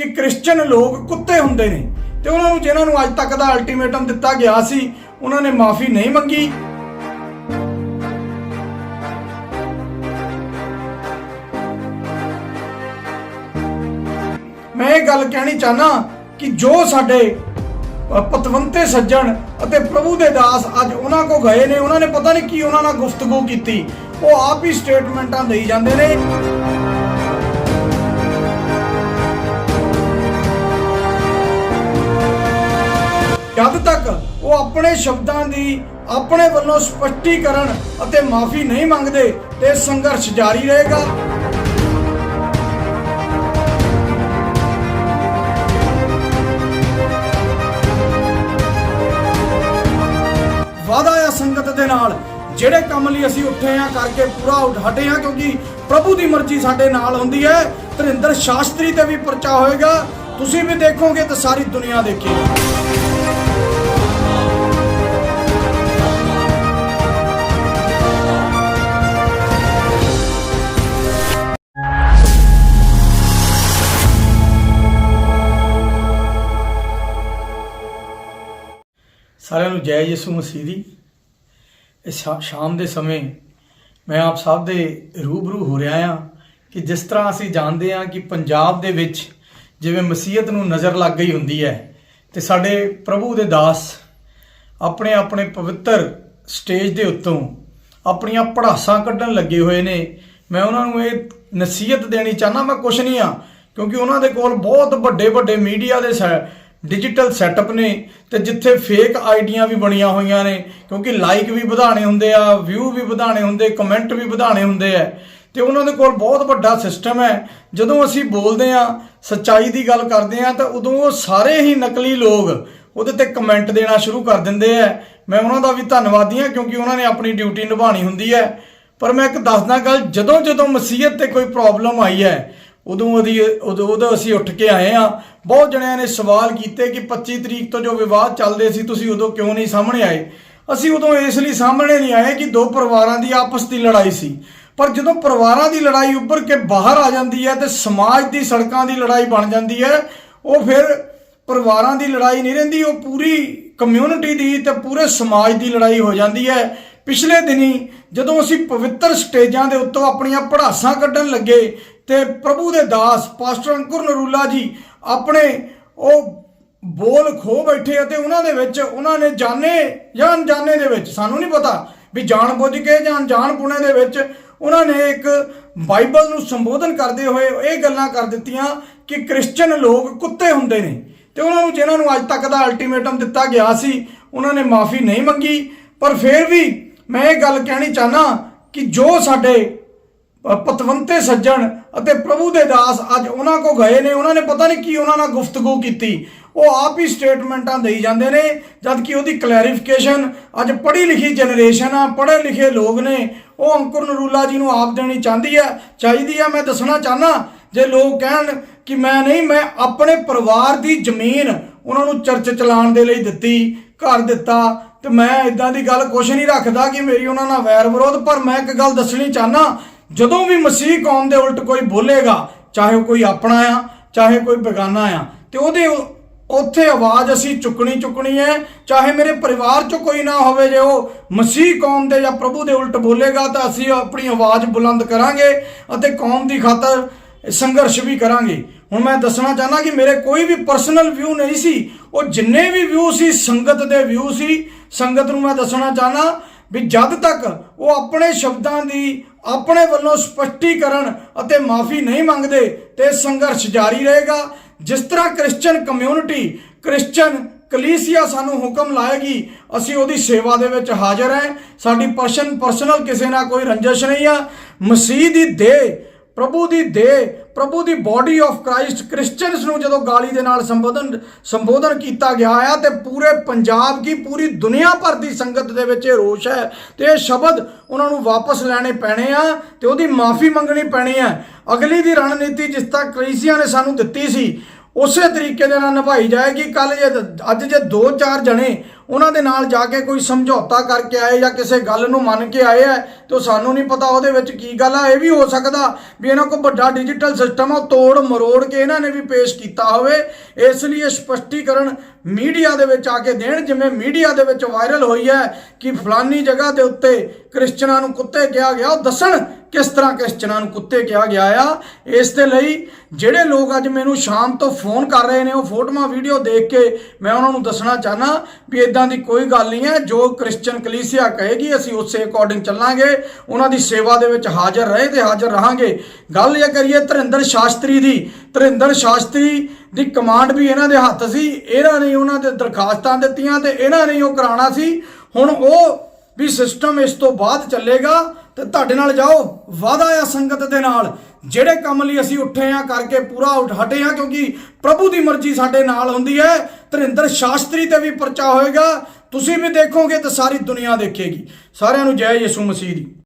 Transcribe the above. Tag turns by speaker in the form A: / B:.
A: ਕਿ ਕ੍ਰਿਸਚੀਅਨ ਲੋਕ ਕੁੱਤੇ ਹੁੰਦੇ ਨੇ। ਤੇ ਉਹਨਾਂ ਨੂੰ ਜਿਨ੍ਹਾਂ ਨੂੰ ਅੱਜ ਤੱਕ ਦਾ ਅਲਟੀਮੇਟਮ ਦਿੱਤਾ ਗਿਆ ਸੀ, ਉਹਨਾਂ ਨੇ ਮਾਫੀ ਨਹੀਂ ਮੰਗੀ। ਮੈਂ ਇਹ ਗੱਲ ਕਹਿਣੀ ਚਾਹਨਾ ਕਿ ਜੋ ਸਾਡੇ ਪਤਵੰਤੇ ਸੱਜਣ ਅਤੇ ਪ੍ਰਭੂ ਦੇ ਦਾਸ ਅੱਜ ਉਹਨਾਂ ਕੋ ਗਏ ਨੇ, ਉਹਨਾਂ ਨੇ ਪਤਾ ਨਹੀਂ ਕੀ ਉਹਨਾਂ ਨਾਲ ਗੁਫ਼ਤਗੂ ਕੀਤੀ। ਉਹ ਆਪ ਹੀ ਸਟੇਟਮੈਂਟਾਂ ਦੇਈ ਜਾਂਦੇ ਨੇ। ਜਦ ਤੱਕ ਉਹ ਆਪਣੇ ਸ਼ਬਦਾਂ ਦੀ, ਆਪਣੇ ਵੱਲੋਂ ਸਪਸ਼ਟੀਕਰਨ ਅਤੇ ਮਾਫੀ ਨਹੀਂ ਮੰਗਦੇ, ਤੇ ਸੰਘਰਸ਼ ਜਾਰੀ ਰਹੇਗਾ। ਵਾਦਾ ਆ ਸੰਗਤ ਦੇ ਨਾਲ, ਜਿਹੜੇ ਕੰਮ ਲਈ ਅਸੀਂ ਉੱਠੇ ਆ ਕਰਕੇ ਪੂਰਾ ਉੱਠ ਹਟੇ ਆ ਕਿਉਂਕਿ ਪ੍ਰਭੂ ਦੀ ਮਰਜ਼ੀ ਸਾਡੇ ਨਾਲ ਹੁੰਦੀ ਹੈ। ਧਰਿੰਦਰ ਸ਼ਾਸਤਰੀ ਤੇ ਵੀ ਪਰਚਾ ਹੋਏਗਾ। ਤੁਸੀਂ ਵੀ ਦੇਖੋਗੇ ਤਾਂ ਸਾਰੀ ਦੁਨੀਆ ਦੇਖੇਗੀ। ਸਾਰਿਆਂ ਨੂੰ ਜੈ ਯਿਸੂ ਮਸੀਹ ਦੀ। ਇਸ ਸ਼ਾ- ਸ਼ਾਮ ਦੇ ਸਮੇਂ ਮੈਂ ਆਪ ਸਭ ਦੇ ਰੂਬਰੂ ਹੋ ਰਿਹਾ ਹਾਂ ਕਿ ਜਿਸ ਤਰ੍ਹਾਂ ਅਸੀਂ ਜਾਣਦੇ ਹਾਂ ਕਿ ਪੰਜਾਬ ਦੇ ਵਿੱਚ ਜਿਵੇਂ ਮਸੀਹਤ ਨੂੰ ਨਜ਼ਰ ਲੱਗ ਗਈ ਹੁੰਦੀ ਹੈ ਤੇ ਸਾਡੇ ਪ੍ਰਭੂ ਦੇ ਦਾਸ ਆਪਣੇ ਆਪਣੇ ਪਵਿੱਤਰ ਸਟੇਜ ਦੇ ਉੱਤੋਂ ਆਪਣੀਆਂ ਪੜਾਸਾਂ ਕੱਢਣ ਲੱਗੇ ਹੋਏ ਨੇ। ਮੈਂ ਉਹਨਾਂ ਨੂੰ ਇਹ ਨਸੀਹਤ ਦੇਣੀ ਚਾਹਨਾ ਮੈਂ ਕੁਛ ਨਹੀਂ ਆ ਕਿਉਂਕਿ ਉਹਨਾਂ ਦੇ ਕੋਲ ਬਹੁਤ ਵੱਡੇ ਵੱਡੇ ਮੀਡੀਆ ਦੇ ਸੈ- ਡਿਜੀਟਲ ਸੈਟਅਪ ਨੇ ਤੇ ਜਿੱਥੇ ਫੇਕ ਆਈਡੀਆਂ ਵੀ ਬਣੀਆਂ ਹੋਈਆਂ ਨੇ, ਕਿਉਂਕਿ ਲਾਈਕ ਵੀ ਵਧਾਣੇ ਹੁੰਦੇ ਆ ਵਿਊ ਵੀ ਵਧਾਣੇ ਹੁੰਦੇ ਕਮੈਂਟ ਵੀ ਵਧਾਣੇ ਹੁੰਦੇ ਆ। ਤੇ ਉਹਨਾਂ ਦੇ ਕੋਲ ਬਹੁਤ ਵੱਡਾ ਸਿਸਟਮ ਹੈ। ਜਦੋਂ ਅਸੀਂ ਬੋਲਦੇ ਆ ਸੱਚਾਈ ਦੀ ਗੱਲ ਕਰਦੇ ਆ ਤਾਂ ਉਦੋਂ ਉਹ ਸਾਰੇ ਹੀ ਨਕਲੀ ਲੋਕ ਉਹਦੇ ਤੇ ਕਮੈਂਟ ਦੇਣਾ ਸ਼ੁਰੂ ਕਰ ਦਿੰਦੇ ਆ। ਮੈਂ ਉਹਨਾਂ ਦਾ ਵੀ ਧੰਨਵਾਦੀ ਆ ਕਿਉਂਕਿ ਉਹਨਾਂ ਨੇ ਆਪਣੀ ਡਿਊਟੀ ਨਿਭਾਣੀ ਹੁੰਦੀ ਹੈ। ਪਰ ਮੈਂ ਇੱਕ ਦੱਸਦਾ ਗੱਲ ਜਦੋਂ ਜਦੋਂ ਮਸੀਹਤ ਤੇ ਕੋਈ ਪ੍ਰੋਬਲਮ ਆਈ ਹੈ ਉਦੋਂ ਉਹਦੀ, ਉਦੋਂ ਉਦੋਂ ਅਸੀਂ ਉੱਠ ਕੇ ਆਏ ਆ ਬਹੁਤ ਜਣਿਆਂ ਨੇ ਸਵਾਲ ਕੀਤੇ ਕਿ 25 ਤਰੀਕ ਤੋਂ ਜੋ ਵਿਵਾਦ ਚੱਲਦੇ ਸੀ, ਤੁਸੀਂ ਉਦੋਂ ਕਿਉਂ ਨਹੀਂ ਸਾਹਮਣੇ ਆਏ? ਅਸੀਂ ਉਦੋਂ ਇਸ ਲਈ ਸਾਹਮਣੇ ਨਹੀਂ ਆਏ ਕਿ ਦੋ ਪਰਿਵਾਰਾਂ ਦੀ ਆਪਸ ਦੀ ਲੜਾਈ ਸੀ। ਪਰ ਜਦੋਂ ਪਰਿਵਾਰਾਂ ਦੀ ਲੜਾਈ ਉੱਭਰ ਕੇ ਬਾਹਰ ਆ ਜਾਂਦੀ ਹੈ ਤੇ ਸਮਾਜ ਦੀ ਸੜਕਾਂ ਦੀ ਲੜਾਈ ਬਣ ਜਾਂਦੀ ਹੈ, ਉਹ ਫਿਰ ਪਰਿਵਾਰਾਂ ਦੀ ਲੜਾਈ ਨਹੀਂ ਰਹਿੰਦੀ, ਉਹ ਪੂਰੀ ਕਮਿਊਨਿਟੀ ਦੀ ਤੇ ਪੂਰੇ ਸਮਾਜ ਦੀ ਲੜਾਈ ਹੋ ਜਾਂਦੀ ਹੈ। ਪਿਛਲੇ ਦਿਨੀ ਜਦੋਂ ਅਸੀਂ ਪਵਿੱਤਰ ਸਟੇਜਾਂ ਦੇ ਉੱਤੋਂ ਆਪਣੀਆਂ ਪੜਾਸਾਂ ਕੱਢਣ ਲੱਗੇ ਤੇ ਪ੍ਰਭੂ ਦੇ ਦਾਸ, ਪਾਸਟਰ ਅੰਕੁਰ ਨਰੂਲਾ ਜੀ ਆਪਣੇ ਉਹ ਬੋਲ ਖੋ ਬੈਠੇ ਅਤੇ ਉਹਨਾਂ ਦੇ ਵਿੱਚ, ਉਹਨਾਂ ਨੇ ਜਾਣੇ, ਜਾਂ ਅਣਜਾਣੇ ਦੇ ਵਿੱਚ, ਸਾਨੂੰ ਨਹੀਂ ਪਤਾ ਵੀ ਜਾਣ ਬੁੱਝ ਕੇ ਜਾਂ ਅਣਜਾਣ ਪੁਣੇ ਦੇ ਵਿੱਚ ਉਹਨਾਂ ਨੇ ਇੱਕ ਬਾਈਬਲ ਨੂੰ ਸੰਬੋਧਨ ਕਰਦੇ ਹੋਏ ਇਹ ਗੱਲਾਂ ਕਰ ਦਿੱਤੀਆਂ ਕਿ ਕ੍ਰਿਸਚੀਅਨ ਲੋਕ ਕੁੱਤੇ ਹੁੰਦੇ ਨੇ। ਤੇ ਉਹਨਾਂ ਨੂੰ ਜਿਹਨਾਂ ਨੂੰ ਅੱਜ ਤੱਕ ਦਾ ਅਲਟੀਮੇਟਮ ਦਿੱਤਾ ਗਿਆ ਸੀ, ਉਹਨਾਂ ਨੇ ਮਾਫੀ ਨਹੀਂ ਮੰਗੀ। ਪਰ ਫਿਰ ਵੀ ਮੈਂ ਇਹ ਗੱਲ ਕਹਿਣੀ ਚਾਹਨਾ ਕਿ ਜੋ ਸਾਡੇ ਪਤਵੰਤੇ ਸੱਜਣ ਅਤੇ ਪ੍ਰਭੂ ਦੇ ਦਾਸ ਅੱਜ ਉਹਨਾਂ ਕੋ ਗਏ ਨੇ। ਉਹਨਾਂ ਨੇ ਪਤਾ ਨਹੀਂ ਕੀ ਉਹਨਾਂ ਨਾਲ ਗੁਫ਼ਤਗੂ ਕੀਤੀ। ਉਹ ਆਪ ਹੀ ਸਟੇਟਮੈਂਟਾਂ ਦੇਈ ਜਾਂਦੇ ਨੇ ਜਦ ਕਿ ਉਹਦੀ ਕਲੈਰੀਫਿਕੇਸ਼ਨ ਅੱਜ ਪੜ੍ਹੀ ਲਿਖੀ ਜਨਰੇਸ਼ਨ ਆ ਪੜ੍ਹੇ ਲਿਖੇ ਲੋਕ ਨੇ। ਉਹ ਅੰਕੁਰ ਨਰੂਲਾ ਜੀ ਨੂੰ ਆਪ ਦੇਣੀ ਚਾਹੁੰਦੀ ਹੈ। ਚਾਹੀਦੀ ਹੈ, ਮੈਂ ਦੱਸਣਾ ਚਾਹਨਾ ਜੇ ਲੋਕ ਕਹਿਣ ਕਿ ਮੈਂ ਨਹੀਂ, ਮੈਂ ਆਪਣੇ ਪਰਿਵਾਰ ਦੀ ਜ਼ਮੀਨ ਉਹਨਾਂ ਨੂੰ ਚਰਚ ਚਲਾਉਣ ਦੇ ਲਈ ਦਿੱਤੀ, ਘਰ ਦਿੱਤਾ, ਤੇ ਮੈਂ ਇਦਾਂ ਦੀ ਗੱਲ ਕੁਛ ਨਹੀਂ ਰੱਖਦਾ ਕਿ ਮੇਰੀ ਉਹਨਾਂ ਨਾਲ ਵੈਰ ਵਿਰੋਧ। ਪਰ ਮੈਂ ਇੱਕ ਗੱਲ ਦੱਸਣੀ ਚਾਹਨਾ ਜਦੋਂ ਵੀ ਮਸੀਹ ਕੌਮ ਦੇ ਉਲਟ ਕੋਈ ਬੋਲੇਗਾ, ਚਾਹੇ ਉਹ ਕੋਈ ਆਪਣਾ ਆ, ਚਾਹੇ ਕੋਈ ਬੇਗਾਨਾ ਆ, ਤੇ ਉਹਦੇ ਉੱਥੇ ਆਵਾਜ਼ ਅਸੀਂ ਚੁੱਕਣੀ ਚੁੱਕਣੀ ਹੈ, ਚਾਹੇ ਮੇਰੇ ਪਰਿਵਾਰ ਚੋਂ ਕੋਈ ਨਾ ਹੋਵੇ, ਜੇ ਉਹ ਮਸੀਹ ਕੌਮ ਦੇ ਜਾਂ ਪ੍ਰਭੂ ਦੇ ਉਲਟ ਬੋਲੇਗਾ, ਤਾਂ ਅਸੀਂ ਆਪਣੀ ਆਵਾਜ਼ ਬੁਲੰਦ ਕਰਾਂਗੇ ਅਤੇ ਕੌਮ ਦੀ ਖਾਤਰ ਸੰਘਰਸ਼ ਵੀ ਕਰਾਂਗੇ। ਹੁਣ ਮੈਂ ਦੱਸਣਾ ਚਾਹਨਾ ਕਿ ਮੇਰੇ ਕੋਈ ਵੀ ਪਰਸਨਲ ਵਿਊ ਨਹੀਂ ਸੀ, ਉਹ ਜਿੰਨੇ ਵੀ ਵਿਊ ਸੀ, ਸੰਗਤ ਦੇ ਵਿਊ ਸੀ। ਸੰਗਤ ਨੂੰ ਮੈਂ ਦੱਸਣਾ ਚਾਹਨਾ ਵੀ ਜਦ ਤੱਕ ਉਹ ਆਪਣੇ ਸ਼ਬਦਾਂ ਦੀ ਆਪਣੇ ਵੱਲੋਂ ਸਪਸ਼ਟੀਕਰਨ ਅਤੇ ਮਾਫੀ ਨਹੀਂ ਮੰਗਦੇ ਤੇ ਸੰਘਰਸ਼ ਜਾਰੀ ਰਹੇਗਾ। ਜਿਸ ਤਰ੍ਹਾਂ ਕ੍ਰਿਸਚੀਅਨ ਕਮਿਊਨਿਟੀ ਕ੍ਰਿਸਚੀਅਨ ਕਲੀਸੀਆ ਸਾਨੂੰ ਹੁਕਮ ਲਾਏਗੀ, ਅਸੀਂ ਉਹਦੀ ਸੇਵਾ ਦੇ ਵਿੱਚ ਹਾਜ਼ਰ ਹੈ। ਸਾਡੀ ਪਰਸਨ ਪਰਸਨਲ ਕਿਸੇ ਨਾਲ ਕੋਈ ਰੰਜਿਸ਼ ਨਹੀਂ ਆ। ਮਸੀਹ ਦੀ ਦੇਹ, ਪ੍ਰਭੂ ਦੀ ਦੇਹ ਪ੍ਰਭੂ ਦੀ ਬਾਡੀ ਆਫ ਕ੍ਰਾਈਸਟ ਕ੍ਰਿਸਚੀਅਨਸ ਨੂੰ ਜਦੋਂ ਗਾਲੀ ਦੇ ਨਾਲ ਸੰਬੋਧਨ ਸੰਬੋਧਨ ਕੀਤਾ ਗਿਆ ਆ, ਤੇ ਪੂਰੇ ਪੰਜਾਬ ਕੀ, ਪੂਰੀ ਦੁਨੀਆ ਭਰ ਦੀ ਸੰਗਤ ਦੇ ਵਿੱਚ ਇਹ ਰੋਸ਼ ਹੈ। ਤੇ ਇਹ ਸ਼ਬਦ ਉਹਨਾਂ ਨੂੰ ਵਾਪਸ ਲੈਣੇ ਪੈਣੇ ਆ ਤੇ ਉਹਦੀ ਮਾਫੀ ਮੰਗਣੀ ਪੈਣੀ ਹੈ ਅਗਲੀ ਦੀ ਰਣਨੀਤੀ ਜਿਸ ਤਰ੍ਹਾਂ ਕ੍ਰੀਸੀਆ ਨੇ ਸਾਨੂੰ ਦਿੱਤੀ ਸੀ, ਉਸੇ ਤਰੀਕੇ ਦੇ ਨਾਲ ਨਿਭਾਈ ਜਾਏਗੀ। ਕੱਲ ਜੇ, ਅੱਜ ਜੇ ਦੋ ਚਾਰ ਜਣੇ ਉਹਨਾਂ ਦੇ ਨਾਲ ਜਾ ਕੇ ਕੋਈ ਸਮਝੌਤਾ ਕਰਕੇ ਆਏ ਜਾਂ ਕਿਸੇ ਗੱਲ ਨੂੰ ਮੰਨ ਕੇ ਆਏ ਆ, ਤੇ ਸਾਨੂੰ ਨਹੀਂ ਪਤਾ ਉਹਦੇ ਵਿੱਚ ਕੀ ਗੱਲ ਆ। ਇਹ ਵੀ ਹੋ ਸਕਦਾ ਵੀ ਇਹਨਾਂ ਕੋਲ ਵੱਡਾ ਡਿਜੀਟਲ ਸਿਸਟਮ ਆ, ਉਹ ਤੋੜ ਮਰੋੜ ਕੇ ਇਹਨਾਂ ਨੇ ਵੀ ਪੇਸ਼ ਕੀਤਾ ਹੋਵੇ। ਇਸ ਲਈ ਇਹ ਸਪਸ਼ਟੀਕਰਨ ਮੀਡੀਆ ਦੇ ਵਿੱਚ ਆ ਕੇ ਦੇਣ, ਜਿਵੇਂ ਮੀਡੀਆ ਦੇ ਵਿੱਚ ਵਾਇਰਲ ਹੋਈ ਹੈ ਕਿ ਫਲਾਨੀ ਜਗ੍ਹਾ ਦੇ ਉੱਤੇ ਕ੍ਰਿਸਚਨਾਂ ਨੂੰ ਕੁੱਤੇ ਕਿਹਾ ਗਿਆ। ਉਹ ਦੱਸਣ ਕਿਸ ਤਰ੍ਹਾਂ ਕ੍ਰਿਸਚਨਾਂ ਨੂੰ ਕੁੱਤੇ ਕਿਹਾ ਗਿਆ ਆ, ਇਸ ਦੇ ਲਈ ਜਿਹੜੇ ਲੋਕ ਅੱਜ ਮੈਨੂੰ ਸ਼ਾਮ ਤੋਂ ਫੋਨ ਕਰ ਰਹੇ ਨੇ, ਉਹ ਫੋਟੋਆਂ ਵੀਡੀਓ ਦੇਖ ਕੇ ਮੈਂ ਉਹਨਾਂ ਨੂੰ ਦੱਸਣਾ ਚਾਹਨਾ ਵੀ ਇਦਾਂ ਦੀ ਕੋਈ ਗੱਲ ਨਹੀਂ ਹੈ, ਜੋ ਕ੍ਰਿਸਚਨ ਕਲੀਸਿਆ ਕਹੇਗੀ, ਅਸੀਂ ਉਸੇ ਅਕੋਰਡਿੰਗ ਚੱਲਾਂਗੇ, ਉਹਨਾਂ ਦੀ ਸੇਵਾ ਦੇ ਵਿੱਚ ਹਾਜ਼ਰ ਰਹੇ ਤੇ ਹਾਜ਼ਰ ਰਹਾਂਗੇ। ਗੱਲ ਇਹ ਕਰੀਏ ਧਰਿੰਦਰ ਸ਼ਾਸਤਰੀ ਦੀ, ਧਰਿੰਦਰ ਸ਼ਾਸਤਰੀ ਦੀ ਕਮਾਂਡ ਵੀ ਇਹਨਾਂ ਦੇ ਹੱਥ ਸੀ, ਇਹਨਾਂ ਨੇ ਉਹਨਾਂ 'ਤੇ ਦਰਖਾਸਤਾਂ ਦਿੱਤੀਆਂ ਤੇ ਇਹਨਾਂ ਨੇ ਉਹ ਕਰਾਉਣਾ ਸੀ, ਹੁਣ ਉਹ ਵੀ ਸਿਸਟਮ ਇਸ ਤੋਂ ਬਾਅਦ ਚੱਲੇਗਾ ਤੇ ਤੁਹਾਡੇ ਨਾਲ ਜਾਓ ਵਾਦਾ ਆ ਸੰਗਤ ਦੇ ਨਾਲ। ਜਿਹੜੇ ਕੰਮ ਲਈ ਅਸੀਂ ਉੱਠੇ ਆ, ਕਰਕੇ ਪੂਰਾ ਉੱਠ ਹਟੇ ਆ, ਕਿਉਂਕਿ ਪ੍ਰਭੂ ਦੀ ਮਰਜ਼ੀ ਸਾਡੇ ਨਾਲ ਹੁੰਦੀ ਹੈ। ਧਰਿੰਦਰ ਸ਼ਾਸਤਰੀ ਤੇ ਵੀ ਪਰਚਾ ਹੋਏਗਾ। ਤੁਸੀਂ ਵੀ ਦੇਖੋਗੇ ਤੇ ਸਾਰੀ ਦੁਨੀਆ ਦੇਖੇਗੀ। ਸਾਰਿਆਂ ਨੂੰ ਜੈ ਯਿਸੂ ਮਸੀਹ ਦੀ।